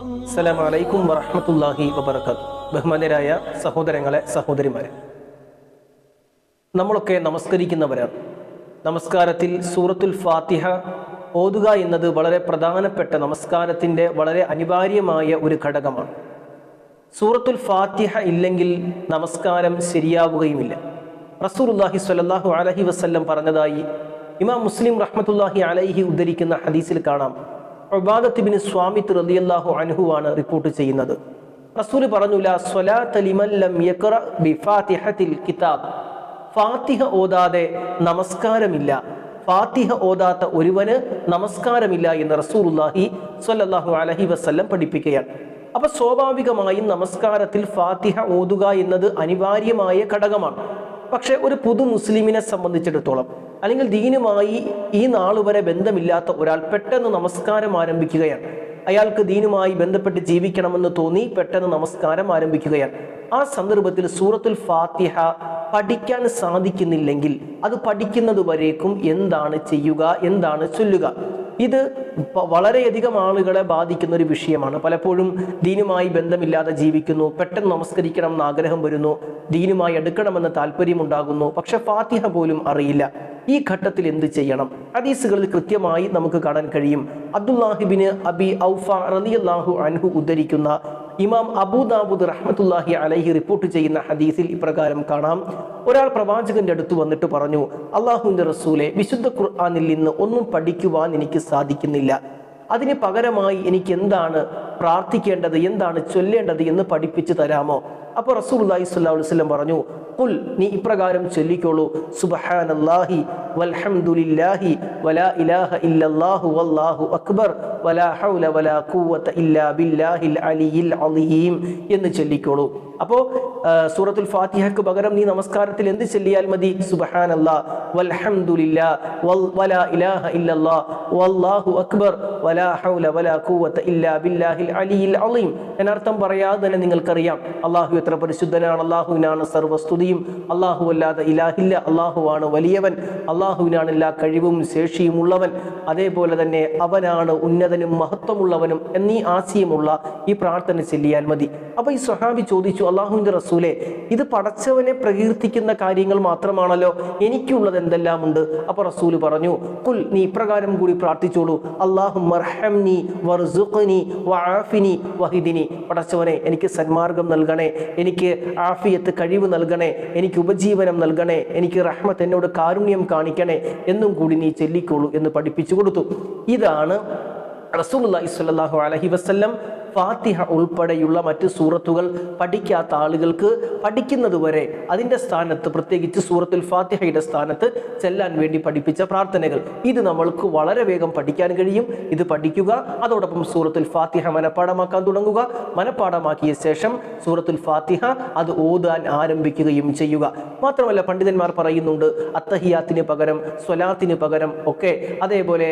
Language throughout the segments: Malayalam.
അസ്സലാമു അലൈക്കും വറഹ്മത്തുള്ളാഹി വബറകാത്ത് ബഹുമാന്യരായ സഹോദരങ്ങളെ സഹോദരിമാരെ. നമ്മളൊക്കെ നമസ്കരിക്കുന്നവരാണ്. നമസ്കാരത്തിൽ സൂറത്തുൽ ഫാത്തിഹ ഓതുക എന്നത് വളരെ പ്രധാനപ്പെട്ട നമസ്കാരത്തിന്റെ വളരെ അനിവാര്യമായ ഒരു ഘടകമാണ്. സൂറത്തുൽ ഫാത്തിഹ ഇല്ലെങ്കിൽ നമസ്കാരം ശരിയാവുകയുമില്ല. റസൂലുള്ളാഹി സ്വല്ലല്ലാഹു അലഹി വസ്ല്ലം പറഞ്ഞതായി ഇമാം മുസ്ലിം റഹ്മത്തുല്ലാഹി അലൈഹി ഉദ്ധരിക്കുന്ന ഹദീസിൽ കാണാം. ഉബാദത്ത് സ്വാമി റളിയല്ലാഹു അനുഹുവാണ് റിപ്പോർട്ട് ചെയ്യുന്നത്. റസൂൽ പറഞ്ഞു കിതാബ്. ഫാത്തിഹ ഓതാതെ നമസ്കാരമില്ല. ഫാത്തിഹ ഓതാത്ത ഒരുവന് നമസ്കാരമില്ല എന്ന് റസൂലുള്ളാഹി സ്വല്ലല്ലാഹു അലഹി വസ്ല്ലം പഠിപ്പിക്കുകയാണ്. അപ്പൊ സ്വാഭാവികമായും നമസ്കാരത്തിൽ ഫാത്തിഹ ഓതുക എന്നത് അനിവാര്യമായ ഘടകമാണ്. പക്ഷെ ഒരു പുതു മുസ്ലിമിനെ സംബന്ധിച്ചിടത്തോളം അല്ലെങ്കിൽ ദീനുമായി ഈ നാളുവരെ ബന്ധമില്ലാത്ത ഒരാൾ പെട്ടെന്ന് നമസ്കാരം ആരംഭിക്കുകയാണ്. അയാൾക്ക് ദീനുമായി ബന്ധപ്പെട്ട് ജീവിക്കണമെന്ന് തോന്നി പെട്ടെന്ന് നമസ്കാരം ആരംഭിക്കുകയാണ്. ആ സന്ദർഭത്തിൽ സൂറത്തുൽ ഫാത്തിഹ പഠിക്കാൻ സാധിക്കുന്നില്ലെങ്കിൽ അത് പഠിക്കുന്നത് വരേക്കും എന്താണ് ചെയ്യുക എന്താണ് ചൊല്ലുക. ഇത് വളരെയധികം ആളുകളെ ബാധിക്കുന്ന ഒരു വിഷയമാണ്. പലപ്പോഴും ദീനുമായി ബന്ധമില്ലാതെ ജീവിക്കുന്നു. പെട്ടെന്ന് നമസ്കരിക്കണം എന്ന് ആഗ്രഹം വരുന്നു. ദീനുമായി എടുക്കണമെന്ന് താല്പര്യമുണ്ടാകുന്നു. പക്ഷെ ഫാത്തിഹ പോലും അറിയില്ല. ഈ ഘട്ടത്തിൽ എന്ത് ചെയ്യണം? ഹദീസുകളിൽ കൃത്യമായി നമുക്ക് കാണാൻ കഴിയും. അബ്ദുല്ലാഹിബിന് അബി ഔഫ റളിയല്ലാഹു അൻഹു ഉദ്ധരിക്കുന്ന ഇമാം അബൂദാബുദ് റഹ്മത്തുല്ലാഹി അലഹി റിപ്പോർട്ട് ചെയ്യുന്ന ഹദീസിൽ ഇപ്രകാരം കാണാം. ഒരാൾ പ്രവാചകന്റെ അടുത്ത് വന്നിട്ട് പറഞ്ഞു അള്ളാഹുവിന്റെ റസൂലെ വിശുദ്ധ ഖുർആാനിൽ നിന്ന് ഒന്നും പഠിക്കുവാൻ എനിക്ക് സാധിക്കുന്നില്ല. അതിന് പകരമായി എനിക്ക് എന്താണ് പ്രാർത്ഥിക്കേണ്ടത് എന്താണ് ചൊല്ലേണ്ടത് എന്ന് പഠിപ്പിച്ചു തരാമോ? അപ്പോൾ റസൂൽ അലൈഹി സ്വല്ലാ വസ്ലം പറഞ്ഞു കുൽ നീ ഇപ്രകാരം ചൊല്ലിക്കോളൂ സുബഹാനല്ലാഹി വൽഹംദുലില്ലാഹി വലാ ഇലാഹ ഇല്ലല്ലാഹു വല്ലാഹു അക്ബർ വലാ ഹൗല വലാ ഖുവത ഇല്ലാ ബില്ലാഹിൽ അലിയിൽ അലീം എന്ന് ചൊല്ലിക്കോളൂ അപ്പോ സൂറത്തുൽ ഫാത്തിഹക്ക് പകരം നീ നമസ്കാരത്തിൽ എന്ത് ചൊല്ലിയാൽ മതി? സുബഹാനല്ലാ വൽഹംദുലില്ലാ വലാ ഇലാഹ ഇല്ലല്ലാ വല്ലാഹു അക്ബർ വലാ ഹൗല വലാ ഖുവത ഇല്ലാ ബില്ലാഹിൽ അലിയിൽ അലീം. എന്നർത്ഥം പറയാതെ തന്നെ നിങ്ങൾക്കറിയാം. അല്ലാഹു എത്ര പരിശുദ്ധനാണ് അള്ളാഹുവിനാണ് സർവസ്തുതിയും അള്ളാഹു അല്ലാതെ ഇലാഹില്ല അള്ളാഹുവാണ് വലിയവൻ. അള്ളാഹുവിനാണ് എല്ലാ കഴിവും ശേഷിയും ഉള്ളവൻ. അതേപോലെ തന്നെ അവനാണ് ഉന്നതനും മഹത്വമുള്ളവനും എന്നീ ആശയമുള്ള ഈ പ്രാർത്ഥന ചെല്ലിയാൽ മതി. അപ്പൊ ഈ സ്വഹാബി ചോദിച്ചു അള്ളാഹുവിന്റെ റസൂലെ ഇത് പടച്ചവനെ പ്രകീർത്തിക്കുന്ന കാര്യങ്ങൾ മാത്രമാണല്ലോ? എനിക്കുള്ളത് എന്തെല്ലാം ഉണ്ട് അപ്പൊ റസൂൽ പറഞ്ഞു കുൽ നീ ഇപ്രകാരം കൂടി പ്രാർത്ഥിച്ചോളൂ. അള്ളാഹു മർഹംനി വർസുഖ്നി വആഫിനി വഹിദിനി. പടച്ചവനെ എനിക്ക് സന്മാർഗം നൽകണേ എനിക്ക് ആഫിയത്ത് കഴിവ് നൽകണേ എനിക്ക് ഉപജീവനം നൽകണേ എനിക്ക് റഹ്മത്ത് എന്നോട് കാരുണ്യം കാണിക്കണേ എന്നും കൂടി നീ ചെല്ലിക്കോളൂ എന്ന് പഠിപ്പിച്ചു കൊടുത്തു. ഇതാണ് റസൂൽ വസ്ല്ലം വസല്ലം ഫാത്തിഹ ഉൾപ്പെടെയുള്ള മറ്റ് സൂറത്തുകൾ പഠിക്കാത്ത ആളുകൾക്ക് പഠിക്കുന്നത് വരെ അതിന്റെ സ്ഥാനത്ത് പ്രത്യേകിച്ച് സൂറത്തുൽ ഫാത്തിഹയുടെ സ്ഥാനത്ത് ചെല്ലാൻ വേണ്ടി പഠിപ്പിച്ച പ്രാർത്ഥനകൾ. ഇത് നമ്മൾക്ക് വളരെ വേഗം പഠിക്കാൻ കഴിയും. ഇത് പഠിക്കുക അതോടൊപ്പം സൂറത്തുൽ ഫാത്തിഹ മനഃപ്പാടമാക്കാൻ തുടങ്ങുക. മനഃപ്പാടമാക്കിയ ശേഷം സൂറത്തുൽ ഫാത്തിഹ അത് ഓതാൻ ആരംഭിക്കുകയും ചെയ്യുക. മാത്രമല്ല പണ്ഡിതന്മാർ പറയുന്നുണ്ട് അത്തഹിയാത്തിന് പകരം സ്വലാത്തിന് പകരം ഒക്കെ അതേപോലെ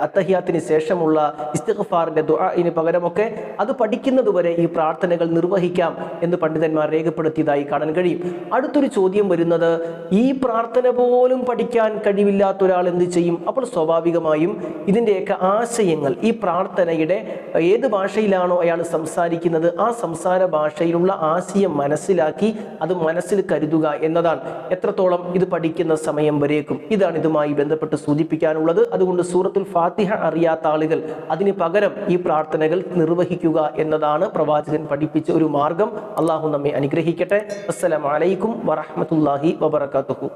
അത്തഹിയാത്തിന് ശേഷമുള്ള ഇസ്തിഗ്ഫാറിന്റെ ദുആഇന് പകരമൊക്കെ അത് പഠിക്കുന്നതുവരെ ഈ പ്രാർത്ഥനകൾ നിർവഹിക്കാം എന്ന് പണ്ഡിതന്മാർ രേഖപ്പെടുത്തിയതായി കാണാൻ കഴിയും. അടുത്തൊരു ചോദ്യം വരുന്നത് ഈ പ്രാർത്ഥന പോലും പഠിക്കാൻ കഴിവില്ലാത്ത ഒരാൾ എന്ത് ചെയ്യും? അപ്പോൾ സ്വാഭാവികമായും ഇതിന്റെയൊക്കെ ആശയങ്ങൾ ഈ പ്രാർത്ഥനയുടെ ഏത് ഭാഷയിലാണോ അയാൾ സംസാരിക്കുന്നത് ആ സംസാര ഭാഷയിലുള്ള ആശയം മനസ്സിലാക്കി അത് മനസ്സിൽ കരുതുക എന്നതാണ്. എത്രത്തോളം ഇത് പഠിക്കുന്ന സമയം വരേക്കും? ഇതാണ് ഇതുമായി ബന്ധപ്പെട്ട് സൂചിപ്പിക്കാനുള്ളത്. അതുകൊണ്ട് സൂറത്തുൽ ഫാത്തിഹ അറിയാത്ത ആളുകൾ അതിന് പകരം ഈ പ്രാർത്ഥനകൾ നിർവഹിക്കുക എന്നതാണ് പ്രവാചകൻ പഠിപ്പിച്ച ഒരു മാർഗം. അള്ളാഹു നമ്മെ അനുഗ്രഹിക്കട്ടെ. അസ്സലാമലൈക്കും വറഹമത്തല്ലാഹി വബർക്കാത്തുഹു